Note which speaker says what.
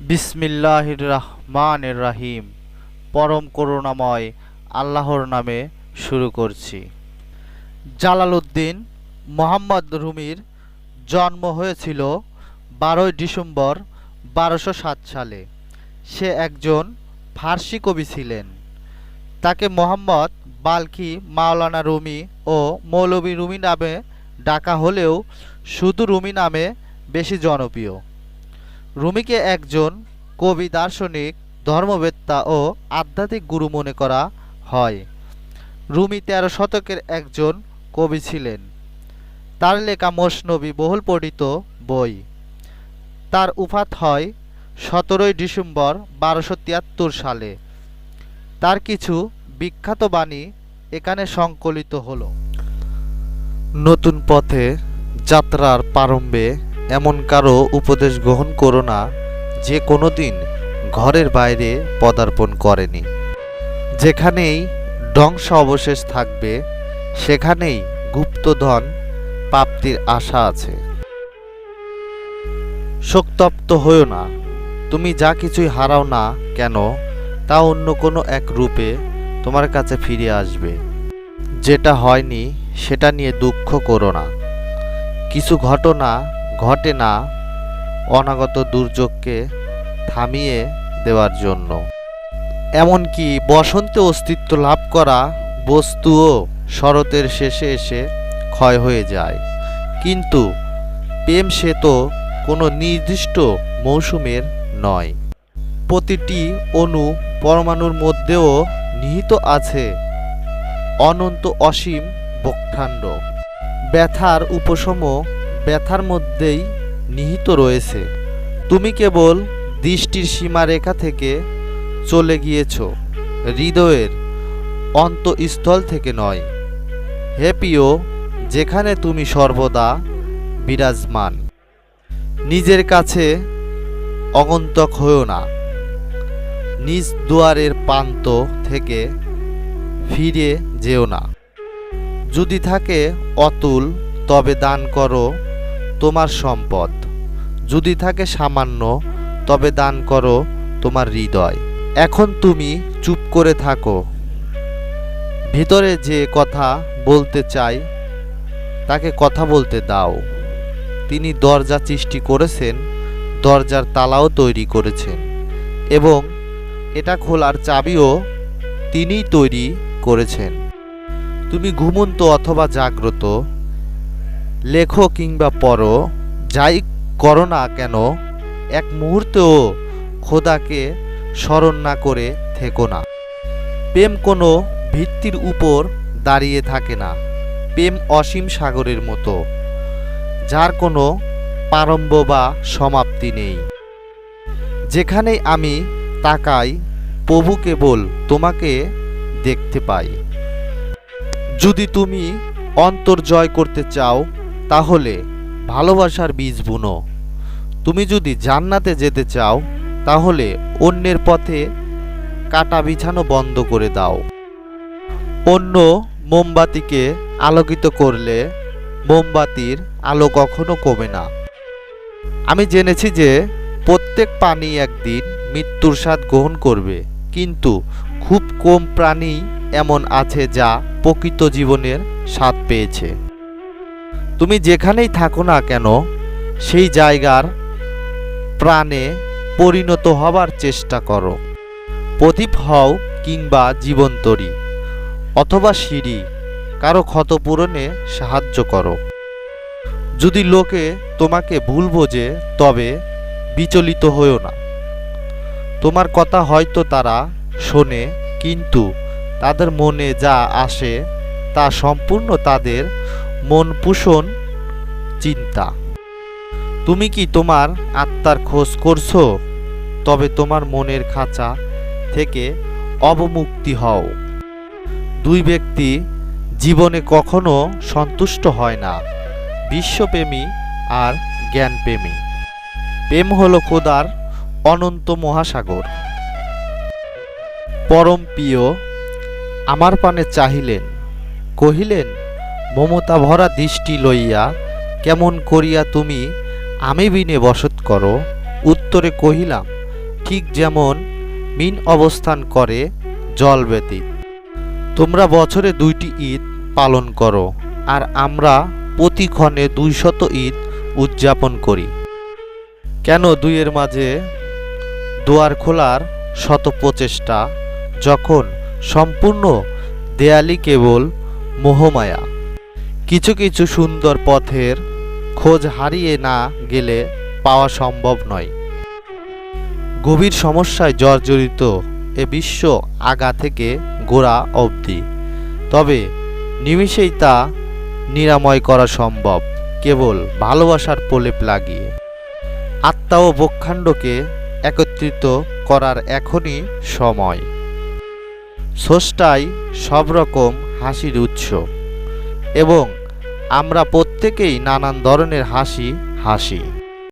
Speaker 1: বিসমিল্লাহির রহমানির রাহিম পরম করুণাময় আল্লাহর নামে শুরু করছি। জালালউদ্দিন মোহাম্মদ রুমির জন্ম হয়েছিল বারোই ডিসেম্বর বারোশো সাত সালে। সে একজন ফার্সি কবি ছিলেন। তাকে মোহাম্মদ বাল্কি মাওলানা রুমি ও মৌলভী রুমি নামে ডাকা হলেও শুধু রুমি নামে বেশি জনপ্রিয়। রুমিকে একজন কবি, দার্শনিক, ধর্মবেত্তা ও আধ্যাত্মিক গুরু মনে করা হয়। রুমি তেরো শতকের একজন কবি ছিলেন। তার লেখা মসনবী বহুল পঠিত বই। তার উফাত হয় সতেরোই ডিসেম্বর বারোশো তিয়াত্তর সালে। তার কিছু বিখ্যাত বাণী এখানে সংকলিত হলো। নতুন পথে যাত্রার প্রারম্ভে এমন কারও উপদেশ গ্রহণ করো না, যে কোনোদিন ঘরের বাইরে পদার্পণ করেনি। যেখানেই ধ্বংস অবশেষ থাকবে, সেখানেই গুপ্তধন প্রাপ্তির আশা আছে। শোকতপ্ত হইও না, তুমি যা কিছুই হারাও না কেন, তা অন্য কোনো এক রূপে তোমার কাছে ফিরে আসবে। যেটা হয়নি, সেটা নিয়ে দুঃখ করো না। কিছু ঘটনা ঘটে না অনাগত দুর্যোগকে থামিয়ে দেওয়ার জন্য। এমনকি বসন্তে অস্তিত্ব লাভ করা বস্তুও শরতের শেষে এসে ক্ষয় হয়ে যায়। কিন্তু প্রেম সে তো কোনো নির্দিষ্ট মৌসুমের নয়। প্রতিটি অণু পরমাণুর মধ্যেও নিহিত আছে অনন্ত অসীম বক্ষাণ্ড। ব্যথার উপশম ব্যথার মধ্যেই নিহিত রয়েছে। তুমি কেবল দৃষ্টির সীমারেখা থেকে চলে গিয়েছ, হৃদয়ের অন্তঃস্থল থেকে নয়। হে প্রিয়, যেখানে তুমি সর্বদা বিরাজমান। নিজের কাছে অগন্তক হয়েও না। নিজ দুয়ারের প্রান্ত থেকে ফিরে যেও না। যদি থাকে অতুল, তবে দান করো তোমার সম্পদ। যদি থাকে সামান্য, তবে দান করো তোমার হৃদয়। এখন তুমি চুপ করে থাকো। ভিতরে যে কথা বলতে চাই, তাকে কথা বলতে দাও। তিনি দরজা সৃষ্টি করেছেন, দরজার তালাও তৈরি করেছেন, এবং এটা খোলার চাবিও তিনিই তৈরি করেছেন। তুমি ঘুমন্ত অথবা জাগ্রত লেখো কিংবা পড়ো, যাই করো না কেন, এক মুহূর্তেও খোদাকে স্মরণ না করে থেকো না। প্রেম কোনো ভিত্তির উপর দাঁড়িয়ে থাকে না। প্রেম অসীম সাগরের মতো, যার কোনো প্রারম্ভ বা সমাপ্তি নেই। যেখানে আমি তাকাই, প্রভু কেবল তোমাকে দেখতে পাই। যদি তুমি অন্তর জয় করতে চাও তাহলে ভালোবাসার বীজ বুনো। তুমি যদি জান্নাতে যেতে চাও, তাহলে অন্যের পথে কাটা বিছানো বন্ধ করে দাও। অন্য মোমবাতিকে আলোকিত করলে মোমবাতির আলো কখনো কমে না। আমি জেনেছি যে প্রত্যেক প্রাণী একদিন মৃত্যুর স্বাদ গ্রহণ করবে, কিন্তু খুব কম প্রাণী এমন আছে যা প্রকৃত জীবনের স্বাদ পেয়েছে। তুমি যেখানেই থাকো না কেন, সেই জায়গার প্রাণে পরিণত হবার চেষ্টা করো। প্রদীপ হও কিংবা জীবন্তরী, অথবা সিঁড়ি, কারও ক্ষতপূরণে সাহায্য করো। যদি লোকে তোমাকে ভুল বোঝে, তবে বিচলিত হয়েও না। তোমার কথা হয়তো তারা শোনে, কিন্তু তাদের মনে যা আসে, তা সম্পূর্ণ তাদের মন পোষণ চিন্তা। তুমি কি তোমার আত্মার খোঁজ করছ? তবে তোমার মনের খাঁচা থেকে অবমুক্তি হও। দুই ব্যক্তি জীবনে কখনো সন্তুষ্ট হয় না, বিশ্বপ্রেমী আর জ্ঞানপ্রেমী। প্রেম হলো খোদার অনন্ত মহাসাগর। পরম প্রিয়, আমার পানে চাহিলেন, কহিলেন মমতা ভরা দৃষ্টি লইয়া, কেমন করিয়া তুমি আমি বিনে বসত করো? উত্তরে কহিলাম, ঠিক যেমন মিন অবস্থান করে জল ব্যতীত। তোমরা বছরে দুইটি ঈদ পালন করো, আর আমরা প্রতিক্ষণে দুইশত ঈদ উদযাপন করি। কেন দুইয়ের মাঝে দুয়ার খোলার শত প্রচেষ্টা, যখন সম্পূর্ণ দেয়ালি কেবল মোহমায়া? কিছু কিছু সুন্দর পথের খোঁজ হারিয়ে না গেলে পাওয়া সম্ভব নয়। গভীর সমস্যায় জর্জরিত এ বিশ্ব আগা থেকে গোড়া অবধি। তবে নিমিষেই তা নিরাময় করা সম্ভব, কেবল ভালোবাসার প্রলেপ লাগিয়ে। আত্মা ও বক্ষাণ্ডকে একত্রিত করার এখনই সময়। স্রষ্টাই সব রকম হাসির উৎস। এবং আমরা প্রত্যেকেই নানান ধরনের হাসি হাসি।